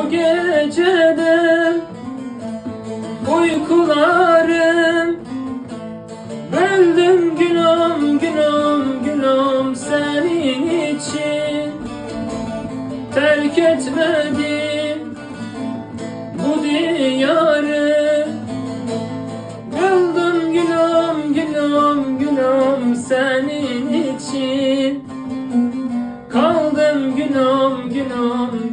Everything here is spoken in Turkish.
Bu gecede uykularım. Böldüm günüm günüm günüm senin için. Terk etmedim bu diyarı. Böldüm günüm günüm günüm senin için. Kaldım günüm günüm